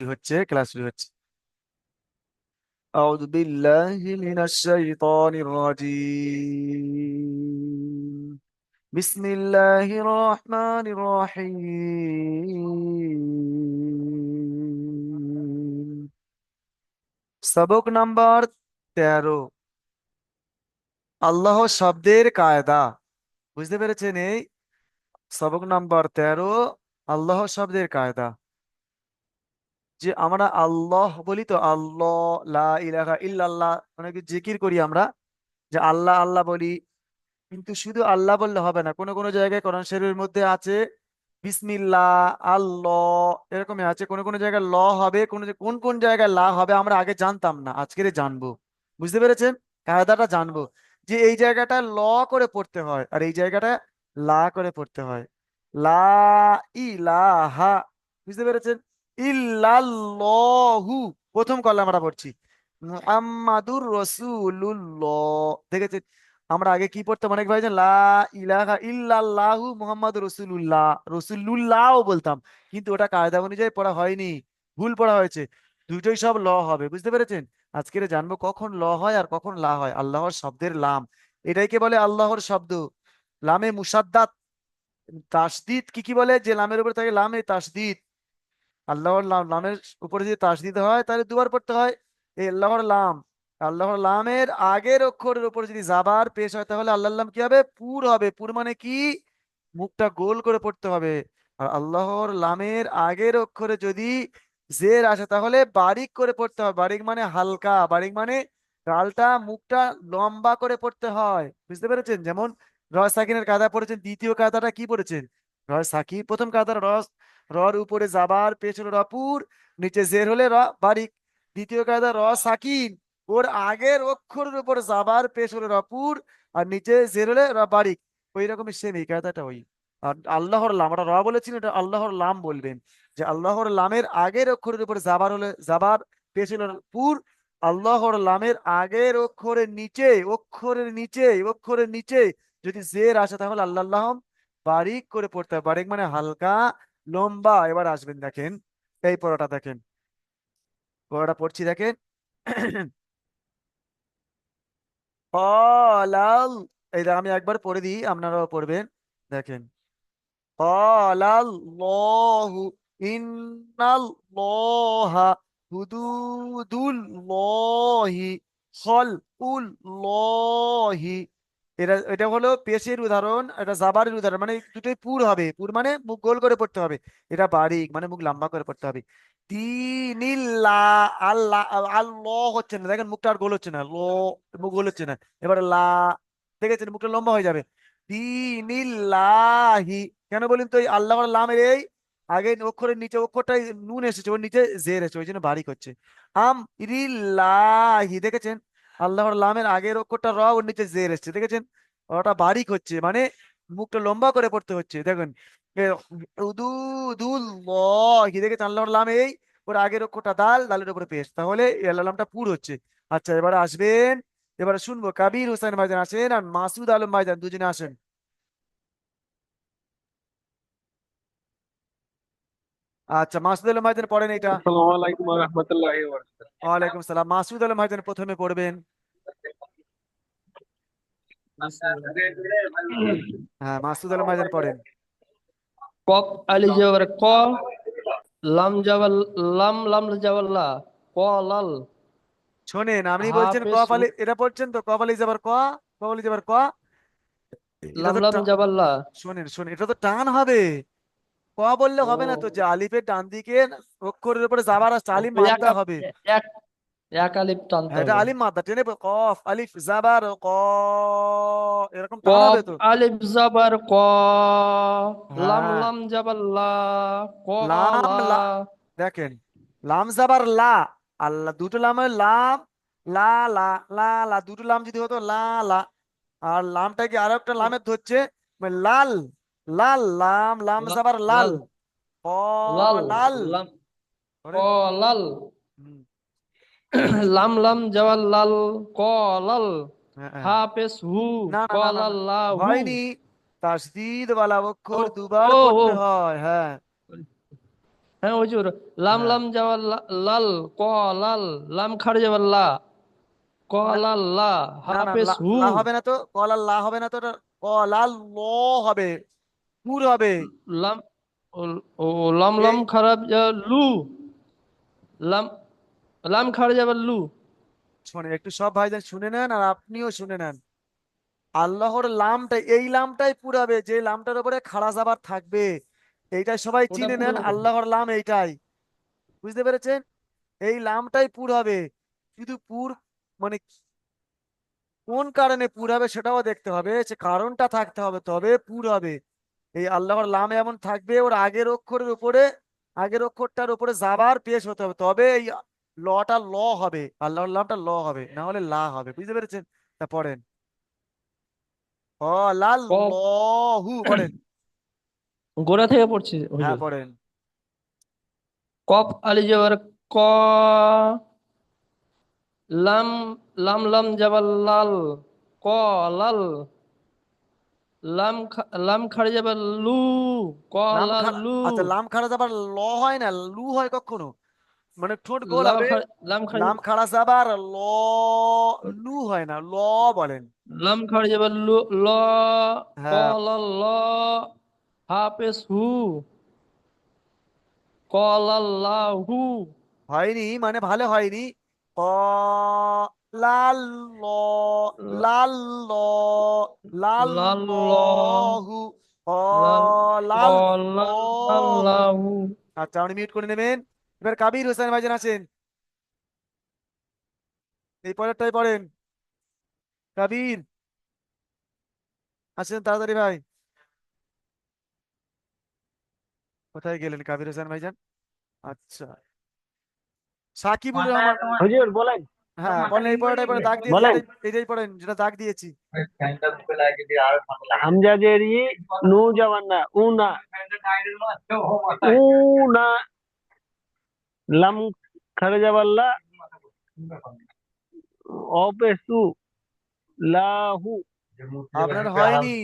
হচ্ছে ক্লাস শুরু হচ্ছে أعوذ بالله من الشيطان الرجيم بسم الله الرحمن الرحيم সবক নাম্বার তেরো আল্লাহ শব্দের কায়দা বুঝতে পেরেছেন এই সবক নাম্বার তেরো আল্লাহ শব্দের কায়দা যে আমরা আল্লাহ বলি তো আল্লাহ, লা ইলাহা ইল্লাল্লাহ, অনেকে জিকির করি আমরা, যে আল্লাহ আল্লাহ বলি। কিন্তু শুধু আল্লাহ বললে হবে না, কোনো কোনো জায়গায় কোরআন শরীফের মধ্যে আছে, বিসমিল্লাহ, আল্লাহ, এরকমই আছে, কোনো কোনো জায়গায় ল হবে, কোন কোন কোন জায়গায় লা হবে আমরা আগে জানতাম না, আজকের জানব। বুঝতে পেরেছেন? কায়দাটা জানব, যে এই জায়গাটা ল করে পড়তে হয়, আর এই জায়গাটা লা করে পড়তে হয়। লা ইলাহা, বুঝতে পেরেছেন? ইল্লাল্লাহু। প্রথম কলে আমরা পড়ছি। মুহাম্মাদুর রসুলুল্লাহ। দেখেছেন? আমরা আগে কি পড়তাম অনেক ভাই লা ইলাহা ইল্লাল্লাহু মুহাম্মাদুর রসুলুল্লাহ। বলতাম। কিন্তু ওটা কায়দা অনুযায়ী পড়া হয়নি। ভুল পড়া হয়েছে। দুটোই সব ল হবে। বুঝতে পেরেছেন? আজকে জানব কখন ল হয় আর কখন লা হয়। আল্লাহর শব্দের লাম। এটাইকে বলে? আল্লাহর শব্দ। লামে মুসাদ্দাত। তাসদিদ কি কি বলে? যে লামের উপরে থাকে লামে তাসদিদ। আল্লাহর লাম লামের উপরে যদি তাসদিদ হয়, তাহলে দুবার পড়তে হয়। এই আল্লাহর লাম আল্লাহর লামের আগের অক্ষরের উপর যদি জাবার পেশ হয়, তাহলে আল্লাহর লাম কি হবে? পুর হবে। পুর মানে কি? মুখটা গোল করে পড়তে হবে। আর আল্লাহর লামের আগের অক্ষরে যদি জের আসে, তাহলে বারিক করে পড়তে হবে বারিক মানে হালকা, বারিক মানে গালটা, মুখটা লম্বা করে পড়তে হয়। বুঝতে পেরেছেন? যেমন রয় সাকিনের কাদা পড়েছেন, দ্বিতীয় কাদাটা কি পড়েছেন? রয় সাকি, প্রথম কায়দা রস রর উপরে জাবার হলো রপুর নিচে জের হলে র বারিক। দ্বিতীয় কায়দা, র সাকিন। ওর আগের অক্ষরের উপর পেশ হলো রপুর আর নিচে জের হলে র বারিক। ওই রকমই সেম এই কায়দাটা ওই। আর আল্লাহর লাম, ওটা র বলেছিল এটা আল্লাহর লাম বলবেন। যে আল্লাহর লামের আগের অক্ষরের উপর জাবার হলে পেশ হলো পুর, আল্লাহর লামের আগের অক্ষরের নিচে অক্ষরের নিচে অক্ষরের নিচে যদি জের আসে, তাহলে আল্লাহ বারিক করে পড়তে হবে। বারিক মানে হালকা লম্বা, এবার আসবেন দেখেন। এই পড়াটা দেখেন। পড়াটা পড়ছি দেখেন। অলাল এইটা আমি একবার পড়ে দিই, আপনারাও পড়বেন। দেখেন। অলাল্লাহু ইন্নাল্লাহা উল খলকুল্লাহি এটা এটা হলো পেশের উদাহরণ, এটা জাবারের উদাহরণ মানে দুটোই পুর হবে। পুর মানে মুখ গোল করে পড়তে হবে। এটা বারিক মানে মুখ লম্বা করে পড়তে হবে। হচ্ছে না, দেখেন মুখটা আর গোল হচ্ছে না। ল, মুখ গোল হচ্ছে না। এবার লা, দেখেছেন? মুখটা লম্বা হয়ে যাবে। তিনিল্লাহি, কেন বলুন তো এই আল্লাহর লামের এই? আগে অক্ষরের নিচে অক্ষরটাই নুন এসেছে, ওর নিচে জের এসেছে, ওই জন্য বারিক হচ্ছে। আম ইরিল্লাহি দেখেছেন? আল্লাহর লামের আগের অক্ষরটা র ওর নিচে জের এসছে, দেখেছেন? ওটা বারিক হচ্ছে মানে মুখটা লম্বা করে পড়তে হচ্ছে, দেখুন? দেখেছেন? আল্লাহর লাম এই, ওর আগের অক্ষরটা দাল, দালের উপরে পেশ, তাহলে আল্লাহ লামটা পুর হচ্ছে। আচ্ছা এবারে আসবেন, এবারে শুনব, কাবির হোসেন ভাইজান আসেন আর মাসুদ আলম ভাইজান দুজনে আসেন। আচ্ছা মাসুদ আলম ভাইজান পড়েন এটা আসসালামু আলাইকুম ওয়া রাহমাতুল্লাহি ওয়া বারাকাতুহু ওয়ালাইকুম সালাম মাসুদ আলম ভাইজান প্রথমে পড়বেন। হ্যাঁ মাসুদ আলম ভাইজান পড়েন। কফ আলি জবর ক লাম জাবাল লাম লাম লা ক লাল। শোনেন আপনি বলছেন কফ আলি এটা পড়ছেন তো? কফ আলি যাবার ক কফ আলি ক? লাম লাম লা। শোনেন শোনেন এটা তো টান হবে। ক বললে হবে না তো যে আলিফের ডান দিকে অক্ষরের উপরে আসছে মাদ্দা হবে। এক এক আলিফ টানতে এটা হবে। মাদ্দা টেনে কফ আলিফ জাবার ক। এরকম টান হবে তো। আলিফ জাবার ক। লাম হ্যাঁ। লাম জাবাল লা। ক লাম লা। দেখেন লাম জাবার লা। আল্লাহ দুটো লামের লাম লা লা লা লা। দুটো লাম যদি হতো লা লা। আর লামটা কি আরও একটা লামের ধরছে মানে লাল। লাল লাম লাম জাবার লাল। লাল। ক লাল লাল। লাম। ক? লাল। লাম লাম জাবাল লাল। ক লাল। হ্যাঁ, হ্যাঁ। হা পেশ হু। না ক না না না। লাল লা হু। হয়নি। তাসদিদ ওয়ালা অক্ষর দুবার পড়তে হয় হ্যাঁ। হ্যাঁ হুজুর লাম হ্যাঁ। লাম লা- লাল। ক লাল। লাম খাড়ে যাবার লা। ক লাল লা। না না হাফেজ হু। লা হবে না তো। কলা লা হবে না তো ওটা কলা ল হবে। পুর হবে। লাম ও লাম লাম খারাপ যা লু। লাম লাম যাবার লু। শোনেন একটু সব শুনে নেন আর আপনিও শুনে নেন। আল্লাহর লামটা এই লামটাই পুরাবে যে লামটার উপরে খাড়া জাবার থাকবে। এইটাই সবাই চিনে নেন আল্লাহর লাম এইটাই। বুঝতে পেরেছেন? এই লামটাই পুর হবে শুধু পুর মানে কোন কারণে পুর হবে সেটাও দেখতে হবে সে কারণটা থাকতে হবে তবে পুর হবে এই আল্লাহর লাম এমন থাকবে ওর আগের অক্ষরের উপরে আগের অক্ষরটার উপরে জাবার পেশ হতে হবে। তবে এই লটা ল হবে আল্লাহর লামটা ল হবে না হলে লা হবে। বুঝতে পেরেছেন? তা পড়েন। লাল লহু পড়েন। গোড়া থেকে পড়ছি হ্যাঁ পড়েন। কফ আলি যাবার ক লাম লাম লাম যাবার লাল ক লাল। লাম যাবার লু ক লাম লাল খাড়া লু। আচ্ছা লাম যাবার ল হয় না লু হয় কখনো? মানে ঠোঁট গোল হবে। লাম লাম যাবার ল লু হয় না ল বলেন। লাম যাবার লু ল ক হ্যাঁ। ল হাফেজ হু ক লাল লা হু। হয়নি মানে ভালো হয়নি। ক আচ্ছা আপনি মিউট করে নেবেন। এবার কাবির হোসেন ভাইজান আছেন এই পরেরটাই পড়েন। কাবির। আসেন তাড়াতাড়ি ভাই। কোথায় গেলেন কাবির হোসেন ভাইজান? আচ্ছা। সাকিবুর রহমান হুজুর বলেন। হ্যাঁ বলেন এই পড়াটাই পড়ে দাগ দিয়েছি বলেন। এটাই- পড়েন যেটা দাগ দিয়েছি। হামজা জেরি নু জওয়ান্না উনা উনা লাম খারে যাবাল্লা অপেসু লাহু আপনার হয়নি।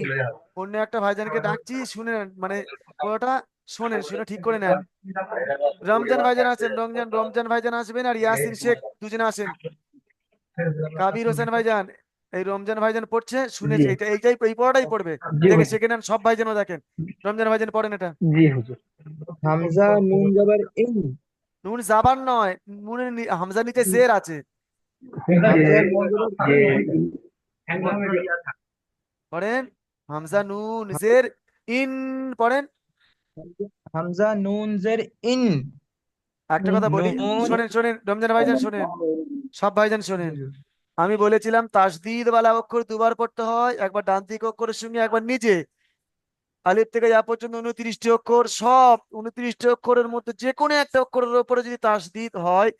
অন্য একটা ভাইজানকে ডাকছি শুনে নেন মানে পুরোটা শোনেন শুনে ঠিক করে নেন। রমজান ভাইজান আছেন রমজান রমজান ভাইজান আসবেন আর ইয়াসিন শেখ দুজনে আসেন। কাবির হোসেন ভাইজান এই রমজান ভাইজান পড়ছে শুনেছে। এটা এইটাই এই পড়াটাই পড়বে। দেখে। শিখে নেন সব ভাইজানও দেখেন। রমজান ভাইজান পড়েন এটা। জি হুজুর। হামজা নুন জবর ইন নুন জাবান নয় নুনের হামজা নিচে জের আছে। জবর পড়েন হামজা নুন জের ইন পড়েন। হামজা নুন জের ইন। একটা কথা বলি নুন- শোনেন শোনেন রমজান ভাইজান শোনেন। সব ভাইজান শোনেন। আমি বলেছিলাম তাসদিদ ওয়ালা অক্ষর দুবার পড়তে হয় একবার ডান দিক অক্ষরের সঙ্গে একবার নিচে আলিফ থেকে যা পর্যন্ত উনত্রিশটি অক্ষর সব উনত্রিশটি অক্ষরের মধ্যে যে কোনো একটা অক্ষরের উপরে যদি তাসদিদ হয়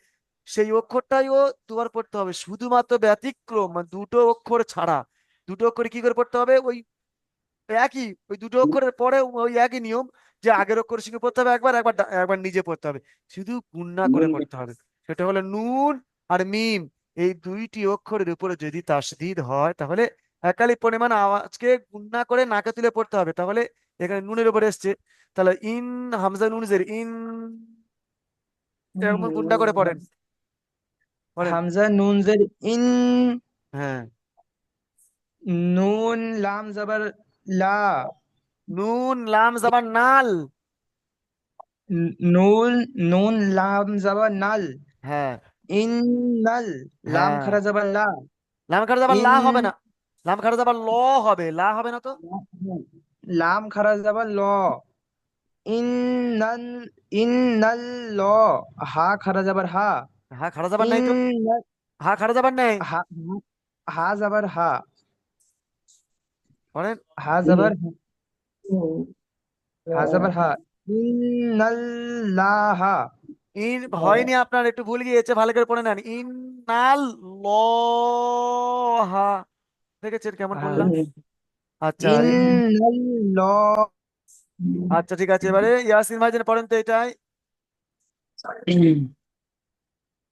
সেই অক্ষরটাইও দুবার পড়তে হবে। শুধুমাত্র ব্যতিক্রম মানে দুটো অক্ষর ছাড়া। দুটো অক্ষরে কি করে পড়তে হবে? ওই একই ওই দুটো অক্ষরের পরে ওই একই নিয়ম যে আগের অক্ষরের সঙ্গে পড়তে হবে একবার একবার একবার নিজে পড়তে হবে। শুধু গুণনা করে পড়তে হবে। সেটা হলো নুন আর মিম এই দুইটি অক্ষরের উপরে যদি তাসদিদ হয় তাহলে একালি পরিমাণ আওয়াজকে গুণনা করে নাকে তুলে পড়তে হবে। তাহলে এখানে নুনের উপরে এসছে। তাহলে ইন হামজা নুন জের ইন এরকম গুণনা করে পড়েন। পড়েন। হামজা নুন জের ইন হ্যাঁ। নুন লাম জবর লা। নুন লাম জাবার নাল। নুন নুন লাম জবর নাল। হ্যাঁ। ইন নাল লাম হ্যাঁ। খারা জবর লা। লাম লা হবে না। লাম খাড়া জাবার ল হবে। লা হবে না তো? লাম খারা জবর ল। ইন নাল ল। হা খারা জবর হা। খাড়া জাবার নাই তো? হ্যাঁ খাড়া জাবার হা হা জবর হা। পড়েন হা জবর হা। জবর হা। ইন্নাল্লাহা ইন হয়নি আপনার একটু ভুল গিয়েছে ভালো করে পড়ে নেন। ইন্নাল লহা দেখেছেন কেমন বললাম? আচ্ছা আচ্ছা ঠিক আছে এবারে ইয়াসিন ভাইজান পড়েন তো এটাই।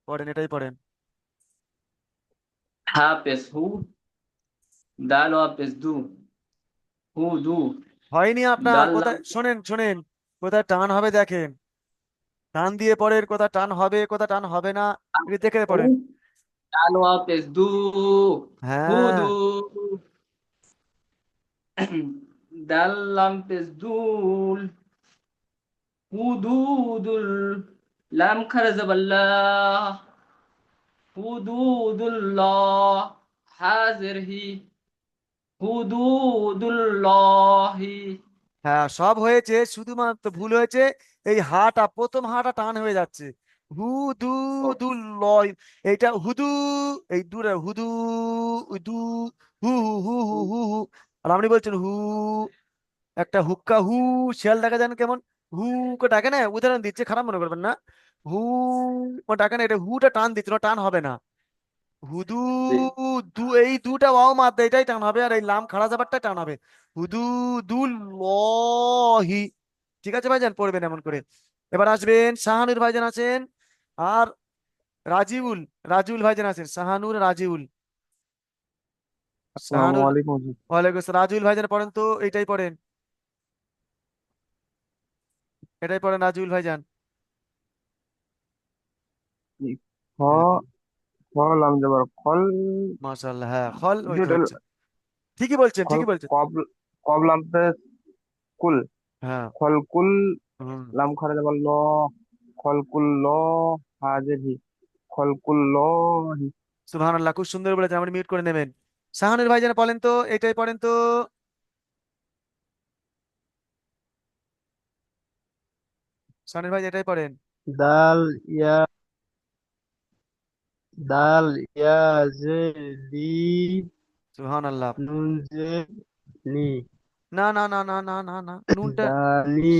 পড়েন এটাই পড়েন। হাফেজ হু দাল হাফেজ দু হু দু। হয়নি আপনার কোথায় শোনেন শোনেন কোথায় টান হবে দেখেন। টান দিয়ে পড়ে এর কথা টান হবে কথা টান হবে না দেখে পড়েন দু হ্যাঁ। হুদু দাল লাম পেশ দুল হুদুদুল লাম খারা জাবাল্লাহ হুদুদুল্লাহ হাজির হি হুদুদুল্লাহি হ্যাঁ সব হয়েছে শুধুমাত্র ভুল হয়েছে এই হাটা প্রথম হাটা টান হয়ে যাচ্ছে। হু দু দু লয় এইটা হুদু এই দূরে হুদু দু হু হু হু হু হু হু আর আপনি বলছেন হু একটা হুক্কা হু শিয়াল দেখা যান কেমন? হু কে ডাকে না উদাহরণ দিচ্ছে খারাপ মনে করবেন না। হু ডাকে না এটা হুটা টান দিচ্ছে না টান হবে না। হুদু দু এই দুটা ওয়াও মাদ্দা এটাই টান হবে আর এই লাম খাড়া যাবারটা টান হবে। হুদু দুল লহি ঠিক আছে ভাইজান? পড়বেন এমন করে। এবার আসবেন শাহানুর ভাইজান আছেন আর রাজিউল রাজিউল ভাইজান আছেন। শাহানুর রাজিউল। আসসালামু শাহানুর আলাইকুম। ওয়ালাইকুম আসসালাম। রাজিউল ভাইজান পড়েন তো এইটাই পড়েন। এটাই পড়েন রাজিউল ভাইজান। খল মাশাআল্লাহ হ্যাঁ ফল ওই তো যেটা হচ্ছে। ঠিকই বলছেন খল ঠিকই বলছেন। কব কুল। হ্যাঁ। খল কুল হুম। লাম খারা জবর ল খল কুল ল হাজির। হি খল কুল লহি সুবহানাল্লাহ খুব সুন্দর বলেছেন আপনি মিউট করে নেবেন। শাহানুর ভাইজান বলেন তো এটাই পড়েন তো। শাহানুর ভাই এটাই পড়েন। দাল ইয়া। দাল ইয়া জে লি সুবহানাল্লাহ নুন জে নি না না না না না না না নুনটা দানি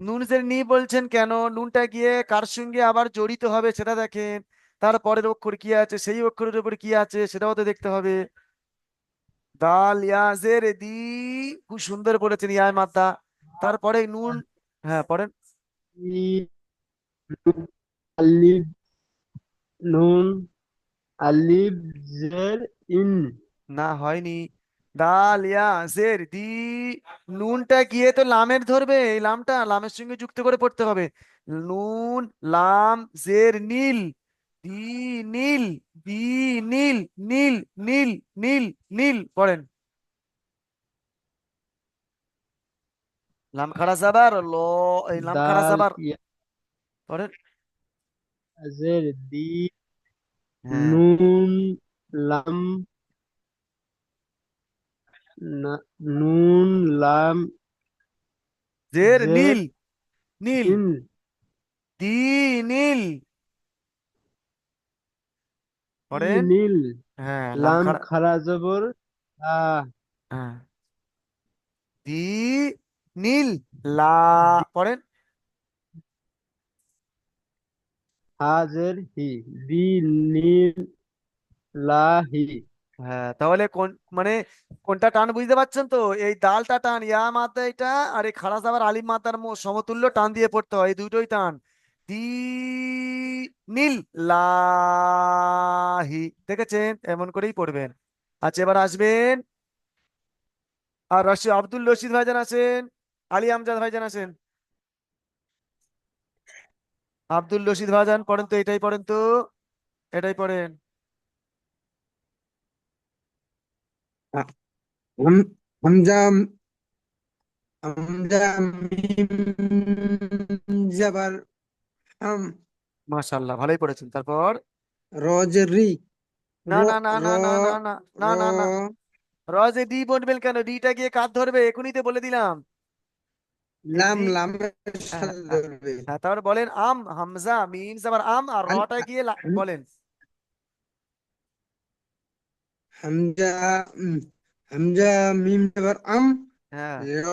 নুন যে নি বলছেন কেন? নুনটা গিয়ে কার সঙ্গে আবার জড়িত হবে সেটা দেখেন। তার পরের অক্ষর কি আছে? সেই অক্ষরের উপর কি আছে? সেটাও তো দেখতে হবে। দাল ইয়া জের দি খুব সুন্দর বলেছেন ইয়ায় মাদ্দা। তারপরে নুন হ্যাঁ পড়েন। ই নুন আলিফ জের ইন। না হয়নি। দাল ইয়া জের দি। নুনটা গিয়ে তো লামের ধরবে এই লামটা লামের সঙ্গে যুক্ত করে পড়তে হবে। নুন লাম জের নীল। দি নীল দি নীল নীল নীল নীল নীল পড়েন। লাম খাড়া যাবার ল এই লাম খাড়া দাল পড়েন। জের দি নুন লাম নুন লাম জের নীল নীল। দি নীল। পড়েন নীল। হ্যাঁ লাম খাড়া। খারা জবর। আ। হ্যাঁ। দি নীল লা পড়েন হাজের হি দি নীল লাহি হ্যাঁ তাহলে কোন মানে কোনটা টান বুঝতে পারছেন তো? এই দালটা টান, ইয়া মাত্রা এটা আর এই খাড়া যাবার আলিম মাত্রার মো- সমতুল্য টান দিয়ে পড়তে হয়, এই দুটোই টান। দি নীল লাহি দেখেছেন? এমন করেই পড়বেন। আচ্ছা এবার আসবেন। আর রশিদ আব্দুল রশিদ ভাইজান আছেন, আলী আমজাদ ভাইজান আছেন। আব্দুল রশিদ ভাজান পড়েন তো এটাই পড়েন তো। এটাই পড়েন। ভালোই পড়েছেন। তারপর? রজরি। না না না না না না না না না রজে ডি বলবেন কেন? ডিটা গিয়ে কাজ ধরবে এখনই তো বলে দিলাম। লাম ডি লাম হ্যাঁ হ্যাঁ তারপর বলেন আম হামজা মিম আবার আম আর রটা গিয়ে বলেন। হামজা হামজা মিম জবর আম। হ্যাঁ। র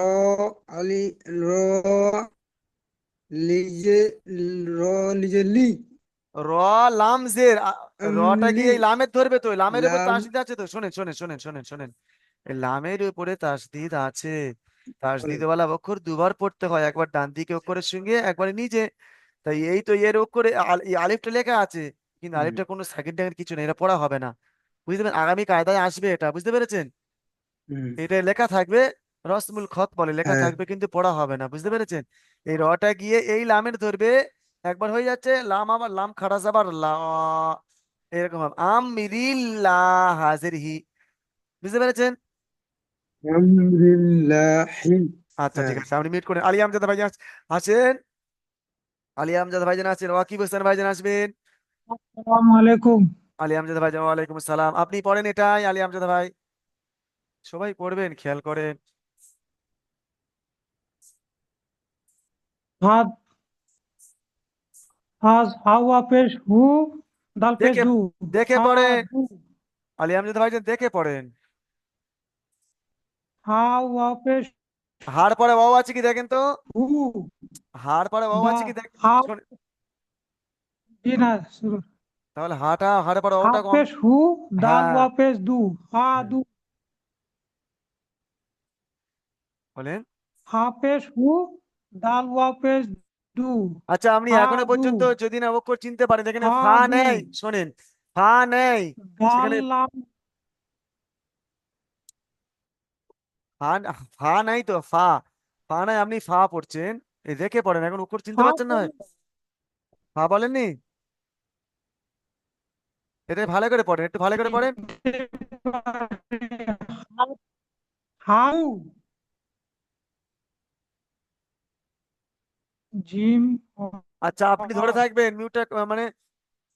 আলি র লিজে র লিজে লি। র লাম জের রটা গিয়ে লামের ধরবে তো লামের উপর তাসদিদ আছে তো। শোনেন শোনেন শোনেন শোনেন শোনেন। লামের উপরে তাসদিদ আছে। অক্ষর দুবার পড়তে হয় একবার ডান দিকে অক্ষরের সঙ্গে একবার নিচে তাই এই তো এর অক্ষরে আলিফটা লেখা আছে কিন্তু আলিফটা কোনো ট্যাগের কিছু নেই এটা পড়া হবে না। বুঝতে পেরেছেন আগামী কায়দায় আসবে এটা বুঝতে পেরেছেন? এটা লেখা থাকবে রসমুল খত বলে লেখা হ্যাঁ। থাকবে কিন্তু পড়া হবে না বুঝতে পেরেছেন? এই রটা গিয়ে এই লামের ধরবে একবার হয়ে যাচ্ছে লাম আবার লাম খাড়া যাবার লা এরকম হবে আমরিল্লাহ হাজির হি বুঝতে পেরেছেন? আচ্ছা ঠিক হ্যাঁ আছে আপনি মিট করেন। আলী আমজাদ ভাইজান আলী আমজাদ ভাইজান আছেন ওয়াকিব হোসেন ভাইজান আসবেন। আসসালামু আলাইকুম আলী আমজাদ ভাইজান ওয়ালাইকুম আসসালাম। আপনি পড়েন এটাই আলী আমজাদ ভাই। সবাই পড়বেন খেয়াল করেন। হাদ হাজ পেশ হু দেখে দেখে পড়েন। আলী আমজাদ ভাইজান দেখে পড়েন। পেশ হাড় পরে বাবু আছে কি দেখেন তো? হু হাড় পরে বাবু আছে কি দেখ হাও শোন- জি না শুনুন। তাহলে হাটা হাড়ে পরে হা ওটা কম। পেশ হু হ্যাঁ। ওয়া পেশ দু হা হ্যাঁ। দু। বলেন। হা পেশ হু দাল ওয়া পেশ দু আচ্ছা আপনি হা এখনও পর্যন্ত যদি না অক্ষর চিনতে পারেন এখানে হা ফা নেই শোনেন। ফা নেই। সেখানে লাম ফা ফা নাই তো ফা। ফা নাই আপনি ফা পড়ছেন। এই দেখে পড়েন এখন অক্ষর চিনতে পারছেন না? ফা বলেননি? এটা ভালো করে পড়েন একটু ভালো করে পড়েন। হাউ। জিম আচ্ছা আপনি ধরে থাকবেন মিউটটা মানে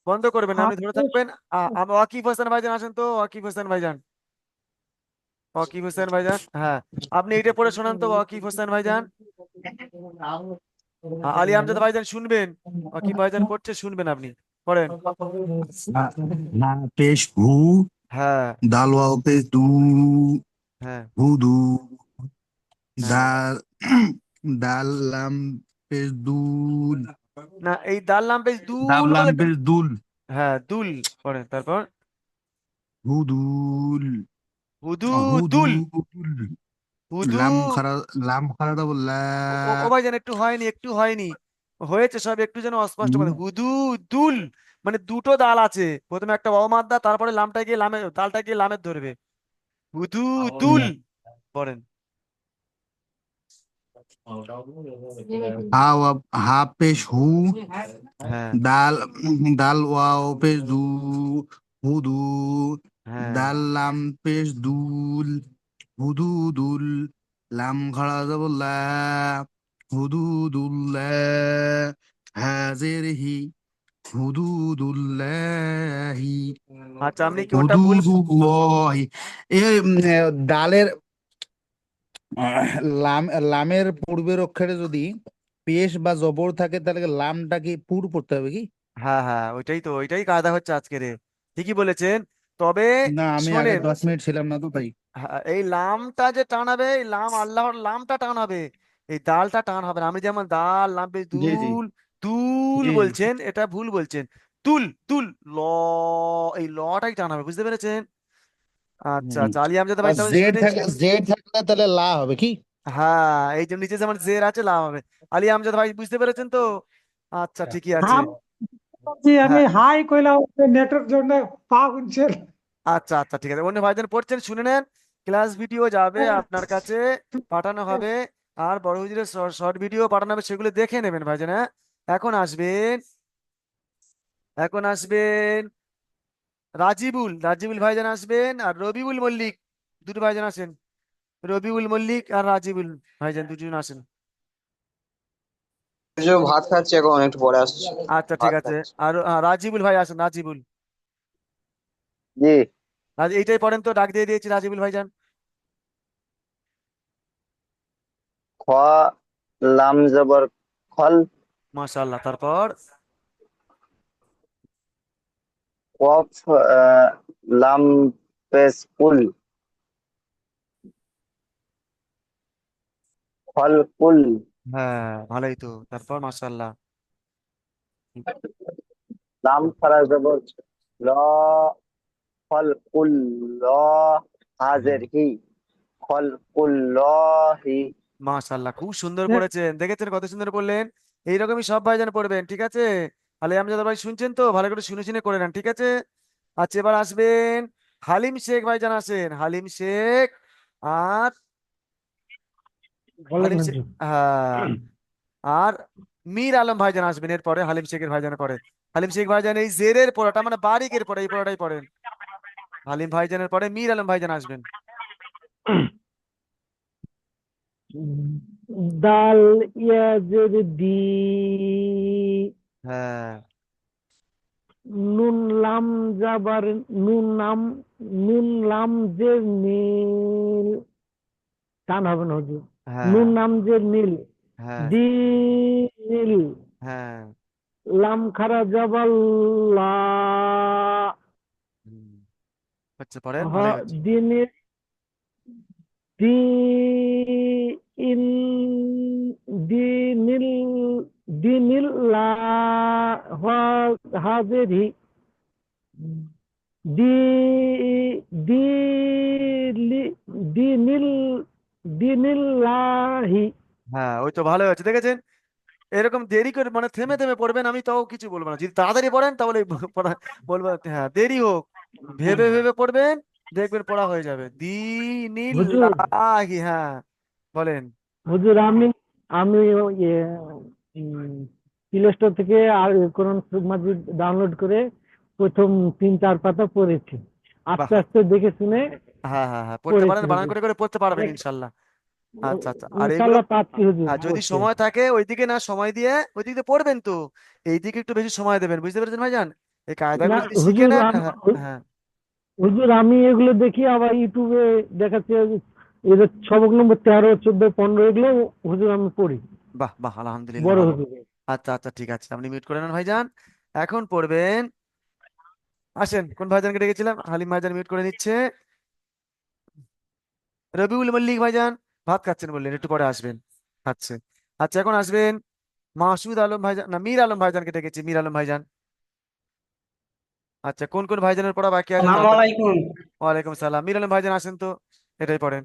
বন্ধ করবেন আপনি ধরে থাকবেন। আ- হোসেন ভাইজান আসেন তো ওয়াকিব হোসেন ভাইজান। ওয়াকিব হোসেন ভাইজান? হ্যাঁ। আপনি এটা পড়ে শোনান তো ওয়াকিব হোসেন ভাইজান। আলী আমজাদ ভাইজান শুনবেন? ওয়াকিব ভাইজান পড়ছে শুনবেন আপনি। পড়েন। হা হা পেশ হু হ্যাঁ। দাল ওয়াও পেশ দু হ্যাঁ। হুদু হ্যাঁ দাল দাল লাম পেশ দুল। না এই দাল নাম বেশ দাল দুল লাম পেশ দুল। হ্যাঁ দুল। পড়েন তারপর। হুদুল হুদু দুল হুদু লাম খারা লাম ও ও ভাইজান একটু হয়নি একটু হয়নি। হয়েছে সব একটু যেন অস্পষ্ট মানে হুদু দুল মানে দুটো দাল আছে। প্রথমে একটা মাদ্দা তারপরে লামটা গিয়ে লামে দালটা গিয়ে লামের ধরবে। হুদু দুল পড়েন হা ওয়া- হা পেশ হু। হ্যাঁ। দাল দাল ওয়াও পেশ দু। হুদু হ্যাঁ দাল লাম পেশ দুল হুদুদুল লাম খাড়া ডাবল লা হুদুদুল্লাহ হাজিরহি হুদুদুল্লাহি আচ্ছা আপনি কি ওটা হুদুদুল্লাহি এ উম, ডালের লাম লামের পূর্বের অক্ষরে যদি পেশ বা জবর থাকে তাহলে লামটা কি পুর পড়তে হবে কি? হ্যাঁ হ্যাঁ ওইটাই তো ওইটাই কাদা হচ্ছে আজকের ঠিকই বলেছেন। তবে না আমি আগে শোনেন দশ মিনিট ছিলাম না তো তাই। হ্যাঁ, এই লামটা যে টানাবে এই লাম আল্লাহর লামটা টান হবে এই দালটা টান হবে না। আমি যেমন দাল লাম জি জি। দুল তুল জি। জি বলছেন এটা ভুল বলছেন। তুল তুল ল এই লটাই টান হবে বুঝতে পেরেছেন? আচ্ছা হুম। আচ্ছা আলী আমজাদ ভাই আর তাহলে জেড শুনে থাকলে জেড থাকলে তাহলে লা হবে কি? হ্যাঁ এই যে নিচে যেমন জের আছে লাম হবে। আলী আমজাদ ভাই বুঝতে পেরেছেন তো? আচ্ছা ঠিকই আছে। জি আমি হ্যাঁ। হাই কইলাম নেটের জন্য পা গুনছেন। আচ্ছা আচ্ছা ঠিক আছে। অন্য ভাইজান পড়ছেন শুনে নেন। ক্লাস ভিডিও যাবে আপনার কাছে পাঠানো হবে। আর বড় হুজুরের শর্ট ভিডিও পাঠানো হবে সেগুলো দেখে নেবেন ভাইজান হ্যাঁ। এখন আসবেন এখন আসবেন রাজিবুল রাজিবুল ভাইজান আসবেন আর রবিউল মল্লিক দুটো ভাইজান আসেন। রবিউল মল্লিক আর রাজিবুল ভাইজান দুজন আসেন। ভাত খাচ্ছি এখন একটু পরে আসছি। আচ্ছা ঠিক ভাত আছে। খাচ্ছি। আর রাজিবুল ভাই আসেন রাজিবুল। জি। রাজ এইটাই পড়েন তো ডাক দিয়ে দিয়েছি রাজিবুল ভাইজান। খ লাম জবর খল। মাশাআল্লাহ তারপর? কফ আহ, লাম পেশ কুল। খল কুল। হ্যাঁ ভালোই তো। তারপর মাশাআল্লাহ। লাম খারা জবর ল খল কুল ল হাজের হি খল কুল ল হি মাশাআল্লাহ খুব সুন্দর পড়েছেন দেখেছেন কত সুন্দর পড়লেন এইরকমই সব ভাইজান পড়বেন ঠিক আছে? আলী আমজাদ ভাই শুনছেন তো ভালো করে শুনে শুনে করে নেন ঠিক আছে? আচ্ছা এবার আসবেন হালিম শেখ ভাইজান আসেন। হালিম শেখ আর আর মীর আলম ভাইজান আসবেন এরপরে হালিম শেখের ভাইজানের পরে। হালিম শেখ ভাইজান এই জেরের পড়াটা মানে বারিকের পরে এই পড়াটাই পড়েন। হালিম ভাইজানের পরে মীর আলম ভাইজান আসবেন। দাল ইয়াজের দি। হ্যাঁ। নুন লাম জাবার নুন নাম নুন লাম যে নীল। টান হবে না হুজুর। হ্যাঁ। নুন নাম যে নীল হ্যাঁ। দি নীল। হ্যাঁ। লাম খারা জাবাল। হচ্ছে হচ্ছে। দিনের দি ইন দিনিল দিনিল লা হাজেরি। দি দিলি দিনিল দিনিল্লাহি হ্যাঁ ওই তো ভালো হচ্ছে দেখেছেন? এরকম দেরি করে মানে থেমে থেমে পড়বেন আমি তাও কিছু বলব না। যদি তাড়াতাড়ি পড়েন তাহলে বলব হ্যাঁ দেরি হোক। ভেবে ভেবে পড়বেন দেখবেন পড়া হয়ে যাবে। দিনিল্লাহি হ্যাঁ বলেন। হুজুর আমি আমি ইয়ে প্লে স্টোর থেকে আর কোরআন মাজিদ ডাউনলোড করে প্রথম তিন চার পাতা পড়েছি। আস্তে আস্তে দেখে শুনে হ্যাঁ হ্যাঁ হ্যাঁ পড়তে পারেন পড়েছি বানান করে করে পড়তে পারবেন ইনশাল্লাহ। আচ্ছা আচ্ছা। আর এগুলো ইনশাল্লাহ পাচ্ছি হুজুর আর যদি অবশ্যই। সময় থাকে ওইদিকে না সময় দিয়ে ওইদিকে পড়বেন তো। এইদিকে একটু বেশি সময় দেবেন বুঝতে পেরেছেন ভাইজান? এই না কায়দাগুলো যদি শিখে হুজুর নেন আম- হ্যাঁ হ্যাঁ। হুজুর আমি এগুলো দেখি আবার ইউটিউবে দেখাচ্ছে এদের সবক নম্বর তেরো চোদ্দ পনেরো এগুলো হুজুর আমি পড়ি। বাহ বাহ আলহামদুলিল্লাহ বড় ভালো। হুজুরে। আচ্ছা আচ্ছা ঠিক আছে আপনি মিউট করে নেন ভাই ভাইজান। এখন পড়বেন আসেন কোন ভাইজানকে ডেকেছিলাম? হালিম ভাইজান মিউট করে নিচ্ছে। রবিউল মল্লিক ভাইজান ভাত খাচ্ছেন বললেন একটু পরে আসবেন খাচ্ছে। আচ্ছা এখন আসবেন মাসুদ আলম ভাইজান না মীর আলম ভাইজানকে ডেকেছি মীর আলম ভাইজান। আচ্ছা কোন কোন ভাইজানের পড়া বাকি আছে? ওয়ালাইকুম সালাম। মীর আলম ভাইজান আসেন তো এটাই পড়েন।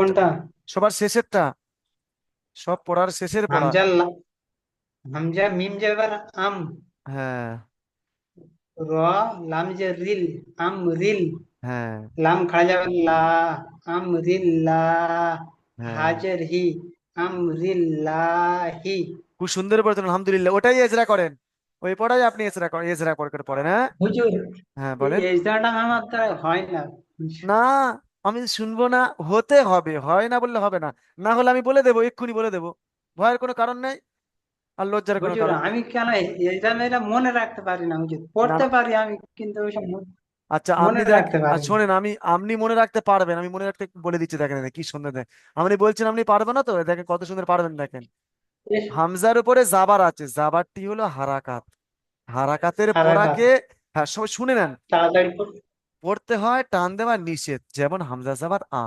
কোনটা? সবার শেষেরটা। সব পড়ার শেষের পড়া। হামজা মিম জবর আম। হ্যাঁ। র লাম যে রিল আম রিল। হ্যাঁ। লাম খাড়া যাবে লা আম রিল হ্যাঁ। হাজর হি আম রিল লাহি খুব সুন্দর পড়েছেন আলহামদুলিল্লাহ। ওটাই এজরা করেন। ওই পড়াই আপনি এজরা করেন এজরা করে করে পড়েন হ্যাঁ? হুজুর হ্যাঁ বলেন। এই ইজরাটা আমার দ্বারা হয় না। না আমি শুনব না হতে হবে হয় না বললে হবে না। না হলে আমি বলে দেবো এক্ষুনি বলে দেবো। ভয়ের কোনো কারণ নেই? আর লজ্জার কোনো হুজুর কারণ নেই? আমি কেন মেয়েটা মনে রাখতে পারি না হুজুর। পড়তে পারি আমি কিন্তু ওইসব আচ্ছা আপনি শোনেন আমি আপনি মনে রাখতে পারবেন আমি মনে রাখতে বলে দিচ্ছি দেখেন কি সুন্দর দেখ আপনি বলছেন আপনি পারবেন না তো? দেখেন কত সুন্দর পারবেন দেখেন। হামজার উপরে জাবার আছে জাবারটি হলো হারাকাত। হারাকাতের হারাকাত। পড়াকে হ্যাঁ সবাই শুনে নেন। পড়তে হয় টান দেওয়া নিষেধ যেমন হামজা জাবার আ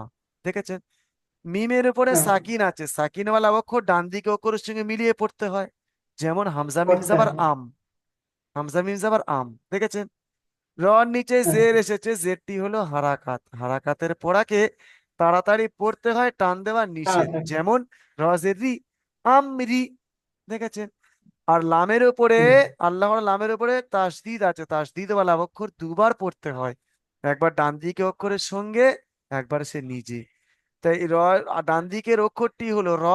দেখেছেন? মিমের উপরে হ্যাঁ, সাকিন আছে সাকিনওয়ালা অক্ষর ডান দিকে অক্ষরের সঙ্গে মিলিয়ে পড়তে হয় যেমন হামজা মিম জাবার আম হামজা মিম জাবার আম দেখেছেন? রর নিচে হ্যাঁ, জের এসেছে জেরটি হলো হারাকাত। হারাকাতের পড়াকে তাড়াতাড়ি পড়তে হয় টান দেওয়া নিষেধ। যেমন রজের রি আমরি দেখেছেন? আর লামের উপরে আল্লাহর লামের উপরে তাসদিদ আছে। তাসদিদ ওয়ালা অক্ষর দুবার পড়তে হয়। একবার ডান দিকে অক্ষরের সঙ্গে একবার সে নিজে। তাই র ডান দিকের অক্ষরটি হলো র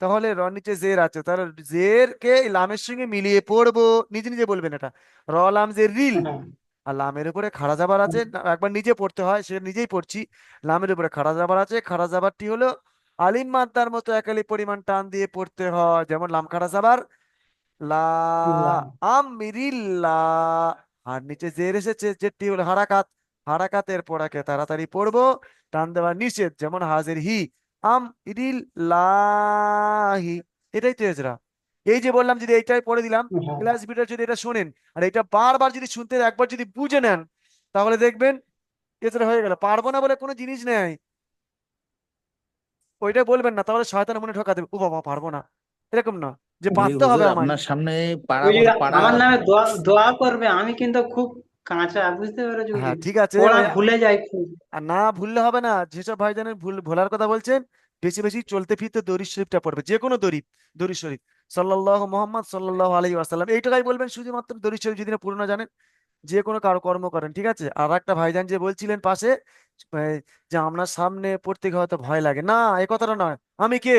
তাহলে র নিচে জের আছে। তাহলে জের কে লামের সঙ্গে মিলিয়ে পড়ব। নিজে নিজে বলবেন এটা। র লাম জের রিল। হ্যাঁ, আর লামের উপরে খাড়া জাবার আছে। একবার নিজে পড়তে হয় সে নিজেই পড়ছি। লামের উপরে খাড়া জাবার আছে। খাড়া জাবারটি হলো আলিম মাদ্দার মতো একালি পরিমাণ টান দিয়ে পড়তে হয়। যেমন লাম খাড়া জাবার লা লা আর নিচে জের এসেছে যেটি হলো হারাকাত। হারাকাতের পড়াকে তাড়াতাড়ি পড়ব। টান দেওয়া নিষেধ যেমন হাজির হি আম ইরিল লাহি এটাই তো এজরা। এই যে বললাম যদি এইটাই পড়ে দিলাম ক্লাস ভিডিও যদি এটা শোনেন আর এটা বারবার যদি শুনতে একবার যদি বুঝে নেন তাহলে দেখবেন এজরা হয়ে গেল। পারব না বলে কোনো জিনিস নেই। ওইটা বলবেন না তাহলে শয়তানের মনে ঢোকা দেবে। ও বাবা পারব না। এরকম না যে পারতে হবে আমার সামনে পাড়া হুজুর পাড়া আমার নামে দোয়া দোয়া করবে আমি কিন্তু খুব কাঁচা বুঝতে পেরেছ হ্যাঁ ঠিক আছে। ভুলে যাই খুব। আর না ভুললে হবে না যেসব ভাইজানের ভুল ভোলার কথা বলছেন বেশি বেশি চলতে ফিরতে দরুদ শরীফটা পড়বে যে কোনো দরিদ দরি শরীফ। সাল্লাল্লাহু মোহাম্মদ সাল্লাল্লাহু আলাইহি ওয়াসাল্লাম। এইটাই বলবেন শুধুমাত্র দরি শরীফ যদি না পুরো জানেন যে কোনো কারও কর্ম করেন ঠিক আছে? আর একটা ভাইজান যে বলছিলেন পাশে যে আপনার সামনে পড়তে গিয়ে হয়তো ভয় লাগে। না এই কথাটা নয়। আমি কে?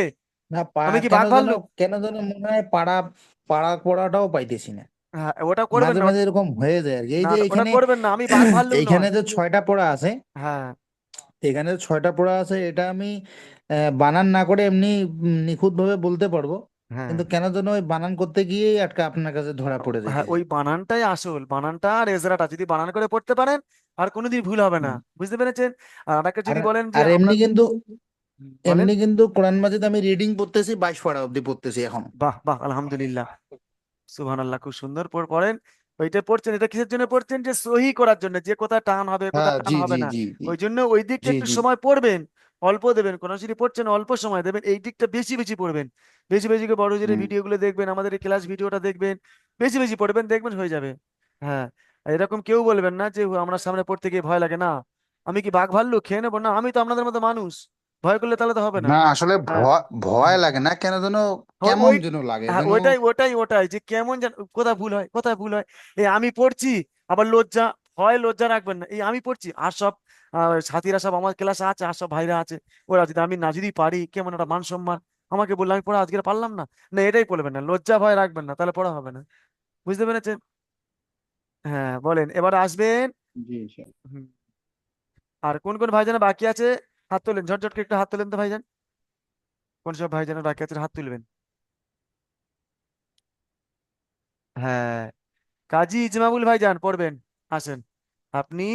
না আমি কি বাঘ ভাল্লুক? কেন যেন মনে হয় পাড়া পাড়া পড়াটাও পাইতেছি না। হ্যাঁ ওটা করবেন মাঝে না। মাঝে এরকম হয়ে যায় আর কি। এই যে না, ওটা এখানে করবেন না। আমি বাঘ ভাল্লুক এইখানে নয়। যে ছয়টা পড়া আছে হ্যাঁ। এখানে ছয়টা পড়া আছে এটা আমি বানান না করে এমনি নিখুঁত ভাবে বলতে পারব। হ্যাঁ। কিন্তু কেন যেন ওই বানান করতে গিয়েই আটকা আপনার কাছে ধরা পড়ে হ্যাঁ যাইতেছে ওই বানানটাই আসল। বানানটা আর এজরাটা যদি বানান করে পড়তে পারেন আর কোনোদিন ভুল হবে না। বুঝতে পেরেছেন? আর আমাকে আর যদি বলেন যে আর এমনি কিন্তু বলেন এমনি কিন্তু কোরআন মাজিদ আমি রিডিং পড়তেছি বাইশ পারা অব্দি পড়তেছি এখন। বাহ বাহ আলহামদুলিল্লাহ। সুবহানাল্লাহ খুব সুন্দর পড়- পড়েন। ওইটা পড়ছেন এটা কিসের জন্য পড়ছেন? যে সহি করার জন্য যে কোথায় টান হবে কোথায় হ্যাঁ টান জি হবে জি না। জি জি। ওই জন্য ওই দিকটা জি একটু জি। সময় পড়বেন অল্প দেবেন। কোন যদি পড়ছেন অল্প সময় দেবেন এই দিকটা বেশি বেশি পড়বেন। বেশি বেশি করে বড় জোরে হুম। ভিডিওগুলো দেখবেন আমাদের এই ক্লাস ভিডিওটা দেখবেন বেশি বেশি পড়বেন দেখবেন হয়ে যাবে। হ্যাঁ আর এরকম কেউ বলবেন না যে আমরা সামনে পড়তে গিয়ে ভয় লাগে। না আমি কি বাঘ ভাল্লুক? খেয়ে নেব? না আমি তো আপনাদের মতো মানুষ। ভয় করলে তাহলে তো হবে না। না আসলে হ্যাঁ। ভয় ভয় লাগে না কেন যেন কেমন যেন লাগে হ্যাঁ যেন ওটাই ওটাই ওটাই যে কেমন যেন কোথায় ভুল হয় কোথায় ভুল হয়। এই আমি পড়ছি আবার লজ্জা ভয় লজ্জা রাখবেন না। এই আমি পড়ছি আর সব সাথীরা সব আমার ক্লাসে আছে আর সব ভাইরা আছে। ওরা যদি আমি না যদি পারি কেমন একটা মান সম্মান আমাকে বললে আমি পড়া আজকে পারলাম না। না এটাই বলবেন না লজ্জা ভয় রাখবেন না তাহলে পড়া হবে না। বুঝতে পেরেছেন? হ্যাঁ বলেন এবার আসবেন। আর কোন কোন ভাইজান বাকি আছে? হাত তোলেন ঝটঝট করে একটু হাত তোলেন তো ভাইজান। কোন সব ভাইজানের বাকি আছে হাত তুলবেন। হ্যাঁ কাজী ইজমামুল ভাইজান পড়বেন আসেন। আপনি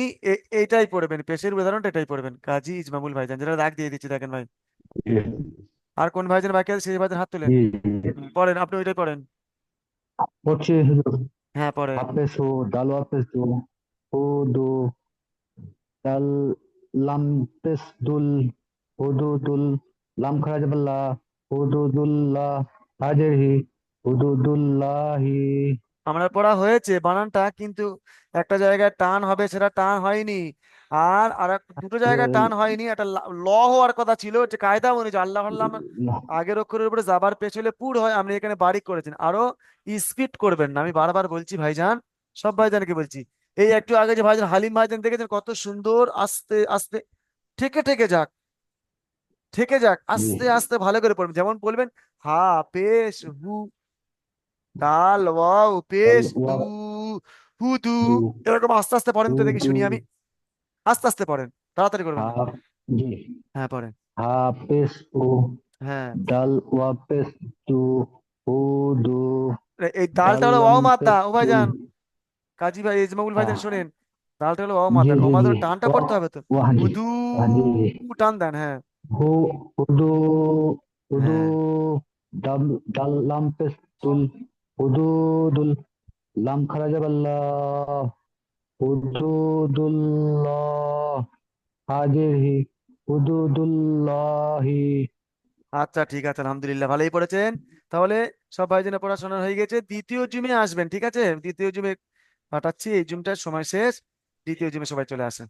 এইটাই পড়বেন পেশের উদাহরণটা এটাই পড়বেন কাজী ইজমামুল ভাইজান যেটা দাগ দিয়ে দিচ্ছি দেখেন ভাই। আর কোন ভাইজান বাকি আছে সেই ভাইজান হাত তুলেন। পড়েন আপনি ওইটাই পড়েন। পড়ছি। হ্যাঁ পড়েন। হাফেজু দাল হাফেজু হুদু দাল লাম পেসদুল হুদুদুল লাম খারাজাবাল্লাহ হুদুদুল্লাহ, হাজেরহি, হুদুদুল্লাহি। আমরা পড়া হয়েছে বানানটা, কিন্তু একটা জায়গায় টান হবে, সেটা টান হয়নি। আর আর দুটো জায়গায় টান হয়নি, একটা লা- হওয়ার কথা ছিল, যে কায়দা অনুযায়ী আল্লাহ আল্লাহ আগের অক্ষরের উপরে যাবার পেশ হলে পুর হয়, আপনি এখানে বারিক করেছেন। আরও স্পিড করবেন না, আমি বারবার বলছি ভাইজান, সব ভাইজানকে বলছি। এই একটু আগে যে ভাইজান হালিম ভাইজান দেখেছেন কত সুন্দর আস্তে আস্তে ঠেকে ঠেকে যাক ঠেকে যাক আস্তে আস্তে ভালো করে পড়বেন যেমন বলবেন হা পেশ হু ডাল ওয়াও পেশ ওয়া দু হুদু দু এরকম আস্তে আস্তে পড়েন তো দেখি শুনি আমি। আস্তে আস্তে পড়েন তাড়াতাড়ি করবেন। হ্যাঁ পড়েন। হাফেজু হ্যাঁ। দাল ওয়াফেজু হুদু এ- এই দালটা হলো দাল ওয়াও লাম মাদ্দা ও ভাইজান। কাজী ভাই ইজমাউল আহ, শোনেন দালটা হলো জি মাদ্দা ও জি টানটা পড়তে হবে তো। जी টান দেন হ্যাঁ। হু হুদু হুদু হ্যাঁ। লাম লাম খারাজাবাল্লাহ হাজিরহি আচ্ছা ঠিক আছে আলহামদুলিল্লাহ ভালোই পড়েছেন। তাহলে সব ভাইজানের পড়াশোনা হয়ে গেছে দ্বিতীয় জুমে আসবেন ঠিক আছে? দ্বিতীয় জুমে পাঠাচ্ছি এই জুমটার সময় শেষ দ্বিতীয় জুমে সবাই চলে আসেন।